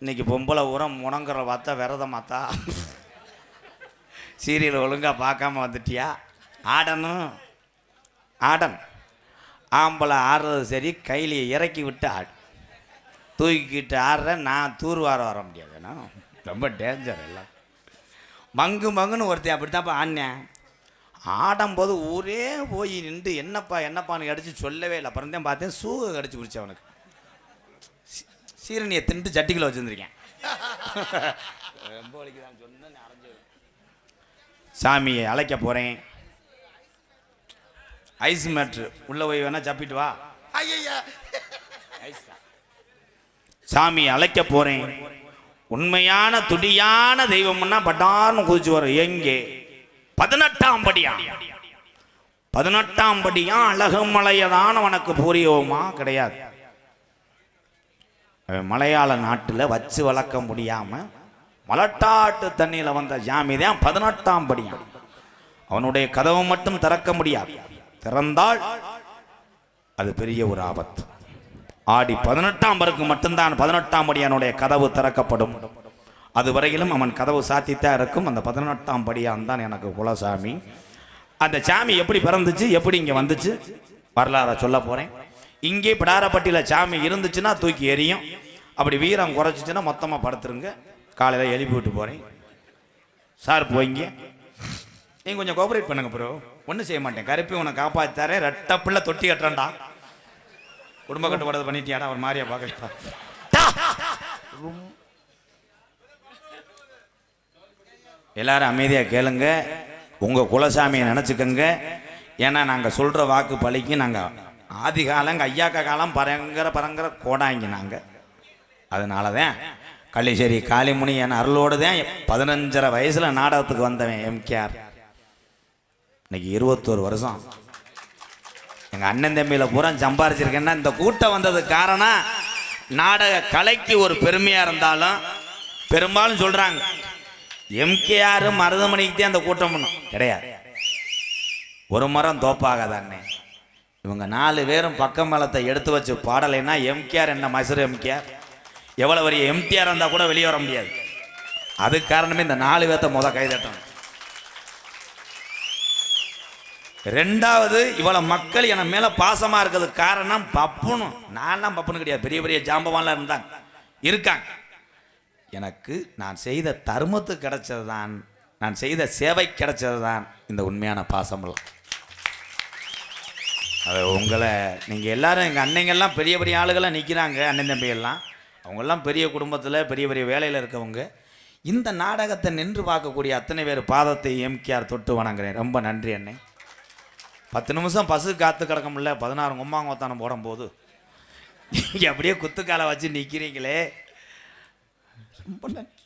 இன்னைக்கு பொம்பளை உரம் முணங்குற பார்த்தா விரதம் மாத்தா சீரியல் ஒழுங்காக பார்க்காம வந்துட்டியா? ஆடணும் ஆடன். ஆம்பளை ஆடுறது சரி கையில இறக்கி விட்டு ஆடு. தூக்கிக்கிட்டு ஆடுறேன் நான் தூர்வார வர முடியாதுண்ணா ரொம்ப டேஞ்சர் எல்லாம். மங்கு மங்குன்னு ஒருத்தன் அப்படித்தான்ப்பா ஆடினேன். ஆடும்போது ஊரே போய் நின்று என்னப்பா என்னப்பான்னு கிடச்சி சொல்லவே இல்லை. அப்புறம் தான் பார்த்தேன் சூக கடிச்சு பிடிச்ச அவனுக்கு சீரணியை தின்ட்டு சட்டிக்குள்ள வச்சுருந்துருக்கேன். ரொம்ப வலிக்குதான் சொன்னேன் அரைஞ்சு சாமியை அழைக்க போகிறேன் ஐஸ் மேட்ரு உள்ளே போய் வேணா சப்பிட்டு வா. சாமி அழைக்க போறேன். உண்மையான துடியான தெய்வம்னா பட்டான்னு குதிச்சு வரும். எங்கே? பதினெட்டாம் படியா? பதினெட்டாம் படியா? அழகுமலையதான் உனக்கு புரியோமா? கிடையாது. மலையாள நாட்டில் வச்சு வளர்க்க முடியாமல் மலட்டாட்டு தண்ணியில் வந்த ஜாமி தான் பதினெட்டாம் படியான் அவனுடைய கதவு மட்டும் திறக்க முடியாது. திறந்தால் அது பெரிய ஒரு ஆபத்து. ஆடி பதினெட்டாம் பருக்கு மட்டும்தான் பதினெட்டாம் படியானுடைய கதவு திறக்கப்படும். அது வரையிலும் அவன் கதவு சாத்தித்தான் இருக்கும். அந்த பதினெட்டாம் படியான் தான் எனக்கு குலசாமி. அந்த சாமி எப்படி பிறந்துச்சு எப்படி இங்கே வந்துச்சு? வரலாற சொல்ல போகிறேன் இங்கே பிடாரப்பட்டியில் சாமி இருந்துச்சுன்னா தூக்கி எறியும். அப்படி வீரம் குறைச்சிச்சுன்னா மொத்தமாக படுத்துருங்க. காலையில் எழுப்பி விட்டு போகிறேன் சார் போய்ங்க. நீங்கள் கொஞ்சம் கோஆப்ரேட் பண்ணுங்க ப்ரோ ஒன்றும் செய்ய மாட்டேன். கருப்பி உன்னை காப்பாத்தாரே ரெட்ட பிள்ளை தொட்டி கட்டுறேன்டா. குடும்ப கட்டுப்பாடு பண்ணிட்டியாடா? அவர் மாதிரியா பார்க்கலாம் எல்லாரும் அமைதியாக கேளுங்க. உங்கள் குலசாமியை நினச்சிக்கோங்க. ஏன்னா நாங்கள் சொல்கிற வாக்கு பழிக்கு நாங்கள் ஆதி காலங்க ஐயாக்க காலம் பரங்கர பரங்கர கோடாங்கினாங்க நாங்கள் அதனால தான் கள்ளிச்சேரி காளிமுனி என் அருளோடு தான் பதினஞ்சரை வயசில் நாடகத்துக்கு வந்தவன் எம்கேஆர். இன்னைக்கு இருபத்தோரு வருஷம். எங்கள் அண்ணன் தம்பியில் பூரா சம்பாரிச்சிருக்கேன்னா இந்த கூட்டம் வந்ததுக்கு காரணம் நாடக கலைக்கு ஒரு பெருமையாக இருந்தாலும் பெரும்பாலும் சொல்கிறாங்க எம்கேஆர் மருதமணிக்கு தான் அந்த கூட்டம் பண்ணும். கிடையாது. ஒரு மரம் தோப்பாகாத இவங்க நாலு பேரும் பக்கமலத்தை எடுத்து வச்சு பாடலைன்னா எம்கேஆர் என்ன மைசூர் எம்கேஆர்? எவ்வளோ பெரிய எம்டிஆர் இருந்தால் கூட வெளியே வர முடியாது. அதுக்கு காரணமே இந்த நாலு பேர்த்த முத கைதட்டணும். ரெண்டாவது இவ்வளோ மக்கள் என் மேலே பாசமாக இருக்கிறதுக்கு காரணம் பப்புனும் நான்லாம் பப்புனு கிடையாது. பெரிய பெரிய ஜாம்பவான்லாம் இருந்தாங்க. இருக்காங்க. எனக்கு நான் செய்த தர்மத்து கிடைச்சது தான் நான் செய்த சேவை கிடைச்சது தான் இந்த உண்மையான பாசமெல்லாம் அது உங்களை நீங்கள் எல்லாரும் எங்கள் அன்னைங்கெல்லாம் பெரிய பெரிய ஆளுகளாக நிற்கிறாங்க அண்ணன் தம்பியெல்லாம். அவங்கெல்லாம் பெரிய குடும்பத்தில் பெரிய பெரிய வேலையில் இருக்கவங்க. இந்த நாடகத்தை நின்று பார்க்கக்கூடிய அத்தனை பேர் பாதத்தை எம்கேஆர் தொட்டு வணங்குறேன். ரொம்ப நன்றி அண்ணே. பத்து நிமிஷம் பசு காத்து கிடக்க முடியல. பதினாறு கும்மாங்கோத்தானம் போடும்போது. நீங்கள் அப்படியே குத்துக்காலை வச்சு நிற்கிறீங்களே ரொம்ப நன்றி.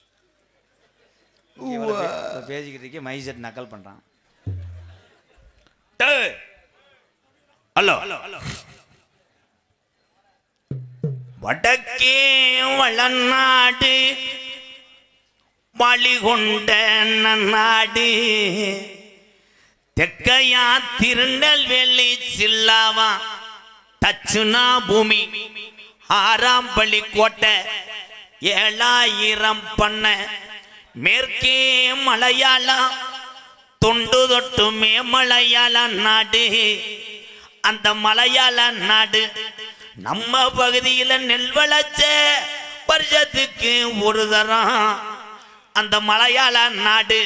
பேசிக்கிட்டு இருக்கே மை செட் நக்கல் பண்ணுறான் ஹலோ. வடக்கே வளநாடு வழிகொண்ட நாடு தெக்கையா திருநெல்வேலி சில்லாவா தச்சுனா பூமி. ஆறாம் பள்ளி கோட்டை ஏழாயிரம் பண்ண மேற்கே மலையாளம் தொண்டு தொட்டுமே மலையாள நாடு. அந்த மலையாள நாடு. நம்ம பகுதியில் நெல் விளைச்ச வருஷத்துக்கு ஒரு தரம். அந்த மலையாள நாடு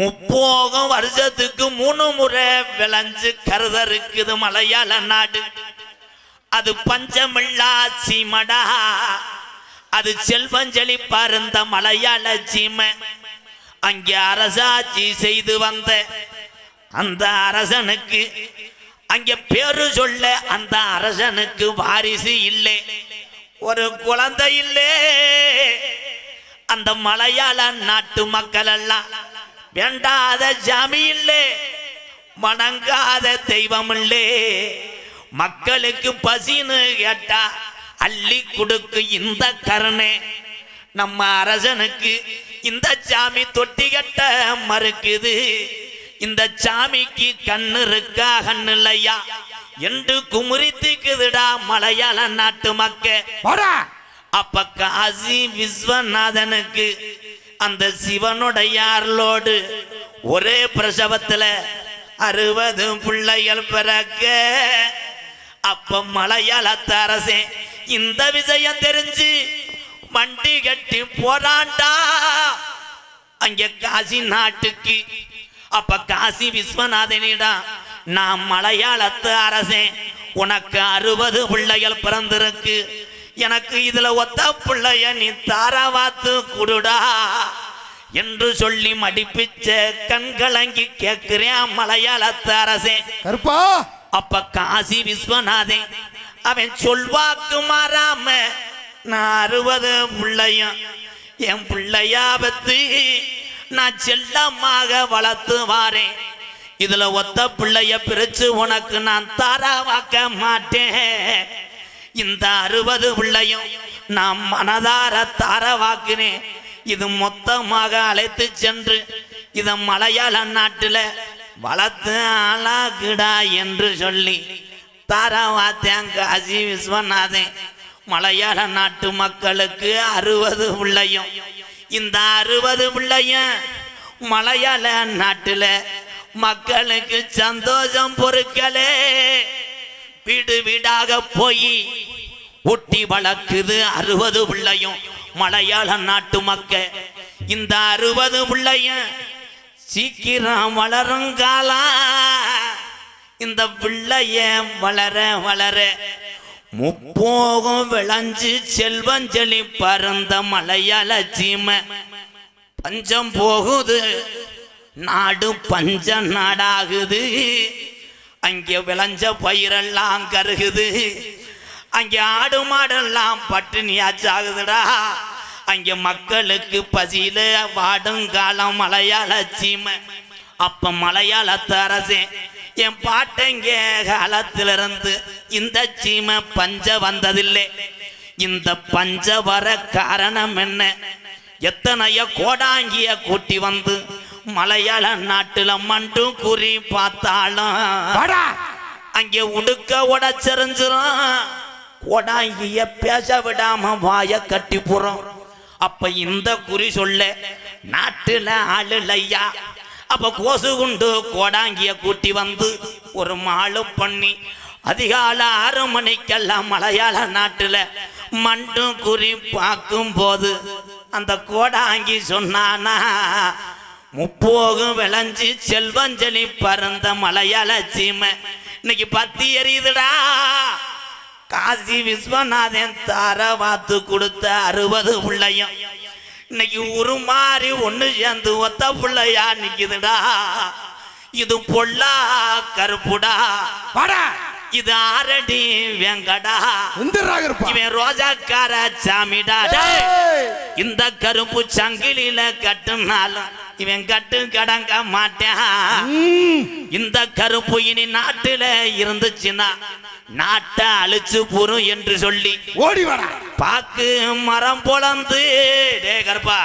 முப்போகம் வருஷத்துக்கு மூணு முறை விளைஞ்சு கருத இருக்குது மலையாள நாடு. அது பஞ்சமில்லா சீமடா. அது செல்வஞ்சலி பருந்த மலையாள சீமை. அங்கே அரசாட்சி செய்து வந்த அந்த அரசனுக்கு அங்கே பேரு சொல்ல அந்த அரசனுக்கு வாரிசு இல்லை. ஒரு குழந்தை இல்லை. அந்த மலையாள நாட்டு மக்கள் எல்லாம் வேண்டாத ஜாமி இல்லை. வணங்காத தெய்வம் இல்லை. மக்களுக்கு பசின்னு கேட்டா அள்ளி கொடுக்கு இந்த கருணை. நம்ம அரசனுக்கு இந்த சாமி தொட்டி கட்ட மறுக்குது. இந்த சாமிக்கு கண்ணு இருக்கா கண்ணு இல்லையா? என்று குமுறித்துக்குதுடா மலையாள நாட்டு மக்க. அப்ப காசி விஸ்வநாதனுக்கு அந்த சிவனுடைய அருளோடு ஒரே பிரசவத்துல அறுபது பிள்ளைகள் பிறக்க. அப்ப மலையாளத்த அரசே இந்த விஷயம் தெரிஞ்சு வண்டி கட்டி போறான்டா. அங்க காசி நாட்டுக்கு அப்ப காசி விஸ்வநாதனிடம் நான் மலையாளத்து அரசே உனக்கு அறுபது பிள்ளைகள் பிறந்திருக்கு. எனக்கு இதுல ஒத்த பிள்ளைய நீ தாராவாத்து குடுடா என்று சொல்லி மடிப்பிச்ச கண்கலங்கி கேட்கிறேன் மலையாளத்து அரசே. கருப்பா! அப்ப காசி விஸ்வநாதன் அவன் சொல்வாக்கு மாறாம நான் அறுபது பிள்ளையும் என் பிள்ளையாபத்து நான் செல்லமாக வளர்த்து வாரேன் இதுல ஒத்த பிள்ளைய பிரிச்சு உனக்கு நான் தாராவாக்க மாட்டேன். இந்த அறுபது பிள்ளையும் நான் மனதார தாரவாக்கினேன். இது மொத்தமாக அழைத்து சென்று இத மலையாள நாட்டுல வளர்த்து ஆளாக்குடா என்று சொல்லி தாராவாத்தேங்க அஜி விஸ்வநாதன். மலையாள நாட்டு மக்களுக்கு அறுபது பிள்ளையும் இந்த அறுபது பிள்ளைய மலையாள நாட்டுல மக்களுக்கு சந்தோஷம் பொறுக்கலே. வீடு வீடாக போய் ஒட்டி வளர்க்குது அறுபது பிள்ளையும் மலையாள நாட்டு மக்க இந்த அறுபது பிள்ளையும் சீக்கிரம் வளரும் காலா. இந்த பிள்ளைய வளர வளர முப்போகம் விளைஞ்சு செல்வஞ்சலி பறந்த மலையாள சீமை. பஞ்சம் போகுது நாடு பஞ்ச நாடாகுது. அங்கே விளைஞ்ச பயிரெல்லாம் கருகுது. அங்கே ஆடு மாடெல்லாம் பட்டினியாச்சாகுதுடா அங்கே மக்களுக்கு பசியில வாடும் காலம் மலையாள சீமை. அப்ப மலையாளத்து அரசே என் பாட்டங்க காலத்திலிருந்து இந்த சீமை பஞ்ச வந்ததில்லை. இந்த பஞ்ச வர காரணம் என்ன? எத்தனைய கோடாங்கிய கூட்டி வந்து மலையாள நாட்டுல மண்டு குறி பார்த்தாலும் அங்கே உடுக்க உடச்செறிஞ்சிரும் கோடாங்கிய பேச விடாம வாய கட்டி போறோம். அப்ப இந்த குறி சொல்ல நாட்டுல ஆளு அப்ப கோசு குண்டு கோடாங்கிய கூட்டி வந்து ஒரு மாலு பண்ணி அதிகாலை ஆறு மணிக்கெல்லாம் மலையாள நாட்டுல மண்டும் குறி பார்க்கும் போது அந்த கோடாங்கி சொன்னானா முப்போகும் விளைஞ்சு செல்வஞ்சலி பறந்த மலையாள சீமை இன்னைக்கு பத்தி எரியுதுடா. காசி விஸ்வநாதன் தார வாத்து கொடுத்த அறுபது பிள்ளையும் இன்னைக்கு உருமாறி ஒண்ணு சேர்ந்து ஒத்த பிள்ளையா நிக்குதுடா. இது பொல்லா கருப்புடா. வாடா. இது ஆரடி வெங்கடா. இவன் ரோஜாக்கார சாமிடா. இந்த கருப்பு சங்கிலியில கட்டுனாலும் இவன் கட்டு கடங்க மாட்டான். இந்த கருப்பு இனி நாட்டுல இருந்துச்சுன்னா நாட்டை அழிச்சு புரும் என்று சொல்லி ஓடி வாடா. பாக்கு மரம் பொளந்து டே கருப்பா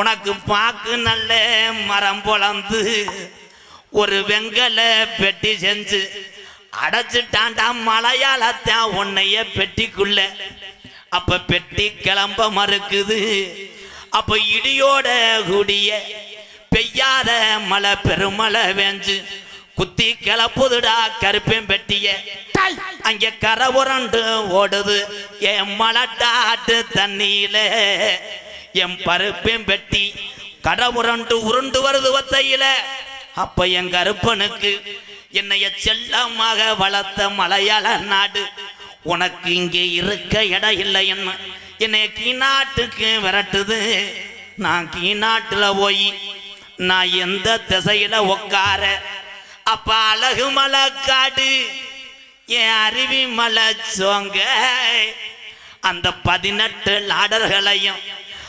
உனக்கு பாக்கு நல்ல மரம் பொளந்து ஒரு வெங்கல பெட்டி செஞ்சு அடைச்சிட்டான்டா மலையாளத்தான் உன்னைய பெட்டிக்குள்ள. அப்ப பெட்டி கிளம்ப மறுக்குது. அப்ப இடியோட கூடிய பெய்யாத மழை பெருமழை வேஞ்சு குத்தி கிளப்புதுடா கருப்பேன் பெட்டிய. டேய், அங்க கரை உரண்டு ஓடுது என் மலட்டாட்டு தண்ணியில. என் பருப்பேன் பெட்டி கரை உரண்டு உருண்டு வருது ஒத்தையில அப்ப என் கருப்பனுக்கு என்னைய செல்லமாக வளர்த்த மலையாள நாடு உனக்கு இங்கே இருக்க இடம் இல்லை என்ன என்னை கீநாட்டுக்கு விரட்டுது. நான் கீநாட்டுல போய் நான் எந்த திசையில உட்கார அப்ப அழகு மலை காடு என் அருவி மலை சோங்க அந்த பதினெட்டு லாடர்களையும்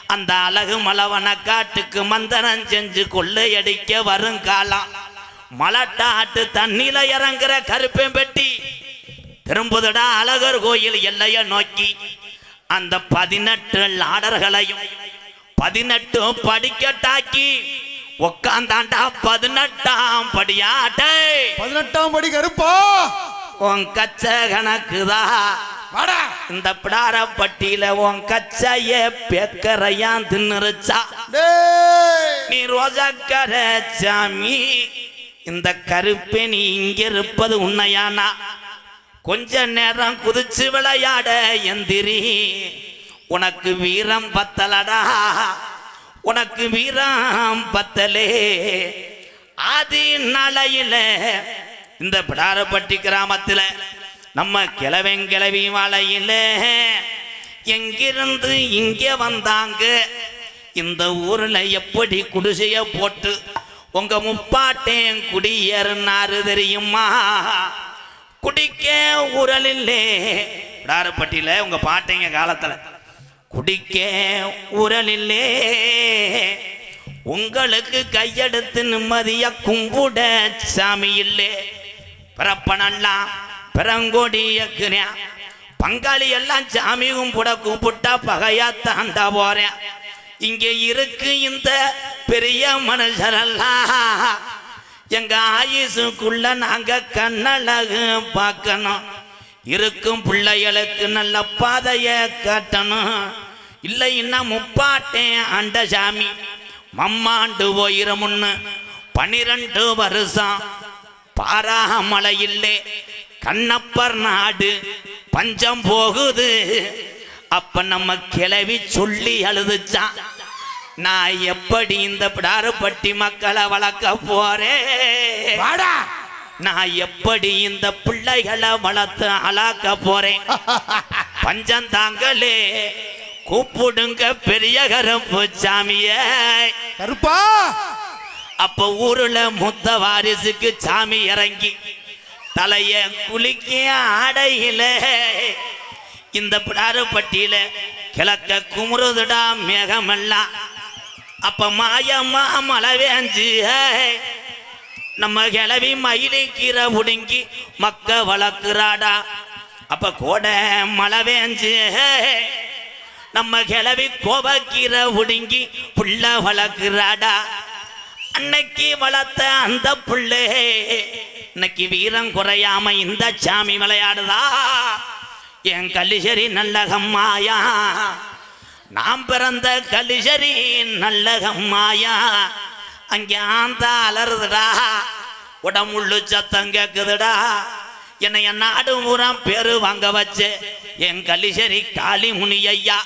அந்த அழகு மலவன காட்டுக்கு மந்தனம் செஞ்சு கொள்ளையடிக்க வருங்காலம் மலட்டாட்டு தண்ணியில இறங்குற கருப்பெம்பெட்டி. திரும்புதடா அழகர் கோயில் எல்லைய நோக்கி. அந்த பதினெட்டு லாடர்களையும் பதினெட்டு படிக்கட்டாக்கி உக்காந்தாண்டா பதினெட்டாம் படியாட்டை. பதினெட்டாம் படி கருப்பா. உன் கச்ச கணக்குதா? வாடா. இந்த பிடாரப்பட்டியில உன் கச்சைய பெக்கரையான் தின்னுருச்சா? நீ ரோஜாக்கர சாமி இந்த கருப்பே நீ இங்க இருப்பது உண்மையானா? கொஞ்ச நேரம் குதிச்சு விளையாட எந்திரி உனக்கு வீரம் பத்தலடா. உனக்கு வீரம் பத்தலே. ஆதி நாளையில இந்த பிடாரப்பட்டி கிராமத்தில் நம்ம கிழவன் கிளவி மலையில் எங்கிருந்து இங்கே வந்தாங்க? இந்த ஊரில் எப்படி குடிசைய போட்டு உங்க முப்பாட்டேன் குடியேறினாரு தெரியுமா? குடிக்க உரலில்லே பிடாரப்பட்டியில் உங்கள் உங்க பாட்டைங்க காலத்தில். குடிக்க உரலில்லே உங்களுக்கு கையெடுத்து நிம்மதியா கும்பிட சாமி இல்லே. பிறப்பனெல்லாம் பிறங்கோடியக்குறேன் பங்காளி எல்லாம் சாமி கும்பிட கூப்பிட்டா பகையா தாண்டா போறேன் இங்க இருக்கு இந்த பெரிய மனுஷரெல்லாம் எங்க ஆயுசுக்குள்ள நாங்க கண்ணழகு பார்க்கணும். இருக்கும் பிள்ளைகளுக்கு நல்ல பாதைய காட்டணும். இல்லைன்னா முப்பாட்டேன் அண்ட சாமி மம்மாண்டு போயிரமுன்னு பனிரெண்டு வருஷம் பாராமலை கண்ணப்பர் நாடு பஞ்சம் போகுது. அப்ப நம்ம கிளவி சொல்லி அழுதுச்சான் நான் எப்படி இந்த பிடாறுபட்டி மக்களை வளர்க்க போறேன்? வாடா! நான் எப்படி இந்த பிள்ளைகளை வளர்த்து அழாக்க போறேன்? பஞ்சம் தாங்களே கூப்பிடுங்க பெரிய கருப்பு சாமியே கருப்பா! அப்ப ஊருல முத்த வாரிசுக்கு சாமி இறங்கி தலைய குளிக்க ஆடையில இந்த பிடாரப்பட்டியில கிழக்க குமுறுதுடா மேகமெல்லாம். அப்ப மாயம்மா மழை வேஞ்சு நம்ம கிளவி மயிலை கீரை உடுங்கி மக்க வளர்க்குறாடா. அப்ப கோடை மழை வேஞ்சு நம்ம கிளவி கோபக்கீரை உடுங்கி புள்ள வளர்க்குறாடா. அன்னைக்கு வளர்த்த அந்த புள்ளே இன்னைக்கு வீரம் குறையாம இந்த சாமி விளையாடுதா. என் கலிசரி நல்லகம்மாயா. நாம் பிறந்த கலிசரி நல்லகம்மாயா. அங்கே ஆந்த அலறுதுடா. உடம்புள்ளு சத்தம் கேக்குதுடா. என்னை என் நாடு பூரா பேரு வாங்க வச்சு. என் கலிசரி காளி முனி ஐயா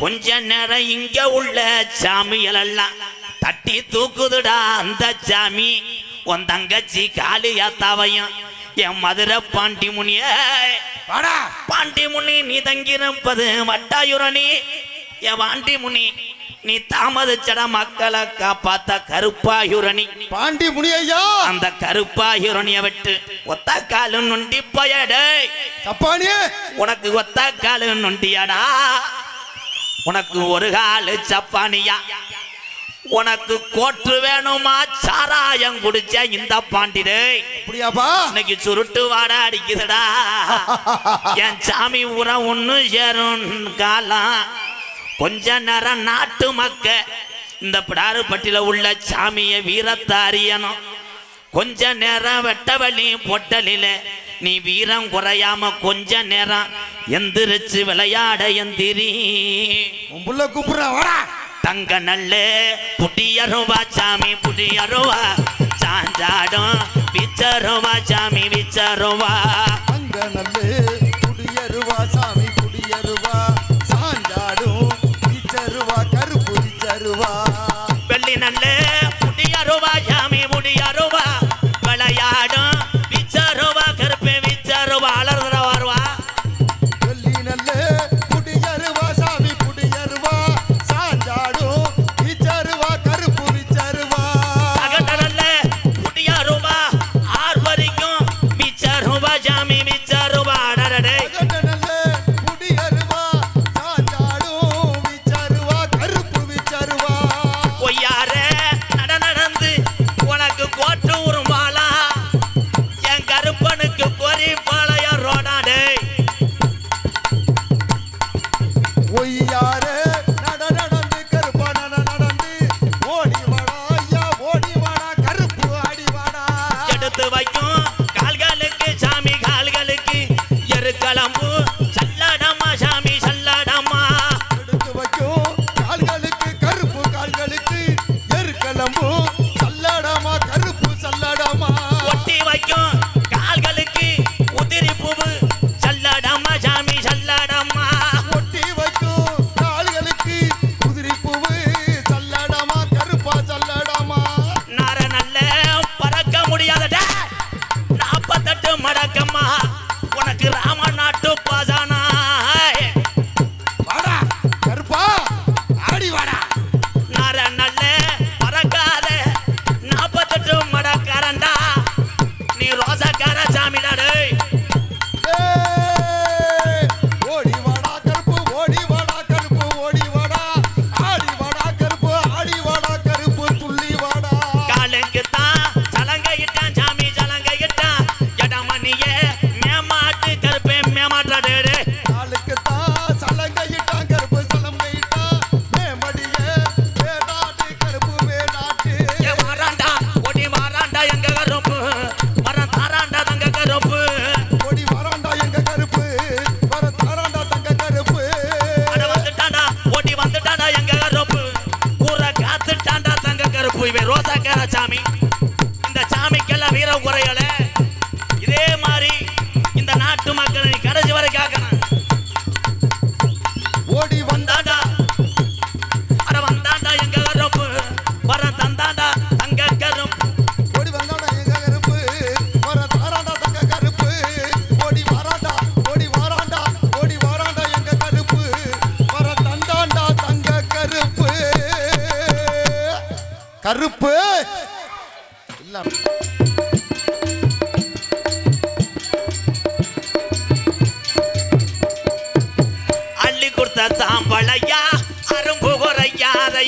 கொஞ்ச நேரம் இங்க உள்ள சாமிகள் எல்லாம் தட்டி தூக்குதுடா அந்த சாமி. உன் தங்கச்சி காளியாத்தாவையும் என் மதுரை பாண்டி முனிய. பாண்டி முனி நீ தங்கியிருப்பது வட்டாயுரணி. என் பாண்டி முனி நீ தாமதிச்சட மக்களை காப்பாத்த கருப்பாயுரணி. பாண்டி முனியையா? அந்த கருப்பாயுரணிய விட்டு ஒத்த காலு நொண்டி பயடே. சப்பானியே? உனக்கு ஒத்த காலு நொண்டியாடா. உனக்கு ஒரு காலு சப்பானியா. உனக்கு கோற்று வேணுமா? சாராயம் குடிச்ச இந்த பாண்டிடே. அப்படியாப்பா? இன்னைக்கு சுருட்டு வாட அடிக்குதுடா. என் சாமி உர ஒண்ணு சேரும் காலம். கொஞ்ச நேரம் நாட்டு மக்க. இந்த பிடாருப்பட்டில உள்ள சாமிய வீரத்தை அறியணும். கொஞ்ச நேரம் வெட்டவழி பொட்டலில நீ வீரம் குறையாம கொஞ்ச நேரம் எந்திரிச்சு விளையாட எந்திரி. புள்ள கூப்பிடுறா தங்க நல்ல புட்டியருவா சாமி புட்டியருவா சாஞ்சாடும் விச்சருவா சாமி விச்சருவா. அங்க நல்லு குடியருவா சாமி சாமி. இந்த சாமிக்கெல்லாம் வீரம் குறையல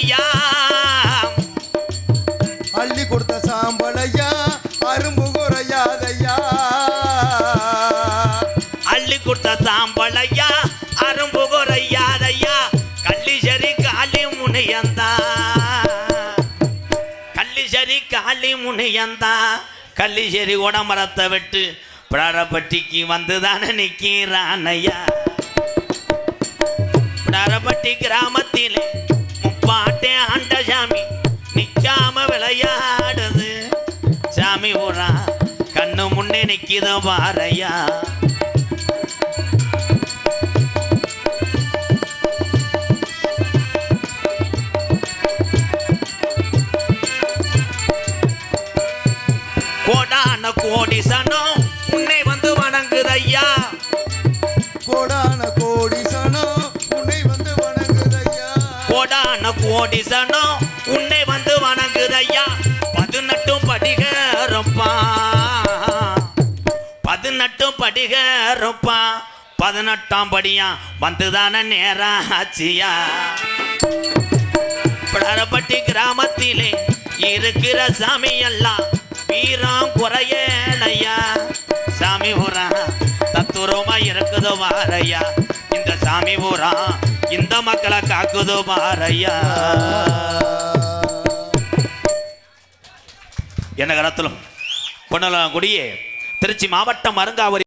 குறையாதையா அள்ளி கொடுத்த சாம்பளையா அரும்பு குறையாதையா அள்ளி கொடுத்த சாம்பளையா அரும்பு குறையாதையா கள்ளிசரி காளி முனையந்தா. கள்ளிசரி காளி முனையந்தா. கள்ளிசரி உடமரத்தை விட்டு பிடாரப்பட்டிக்கு வந்துதானே நிற்கிறானையா பிடாரப்பட்டி கிராமத்திலே நிக்கிதோ பாறையா கோடான கோடி சனம் உன்னை வந்து வணங்குதையா? கோடான கோடி சனம் உன்னை வந்து வணங்குதையா? கோடான கோடி சனம் உன்னை வந்து வணங்குதையா? பதினெட்டும் படிகரப்பா பதினெட்டும் படிகருப்பா பதினெட்டாம் படியா? வந்துதானே நேரம் ஆச்சியா பிளரப்பட்டி கிராமத்திலே இருக்கிற சாமி எல்லாம் வீரம் குறையலையா சாமி ஊரா தத்துரமா இருக்குதோ மாறையா இந்த சாமி ஊரா இந்த மக்களை காக்குதோ மாறையா என்ன கரத்திலும்? பொன்னலாம் குடியே. திருச்சி மாவட்டம் அருங்காவரி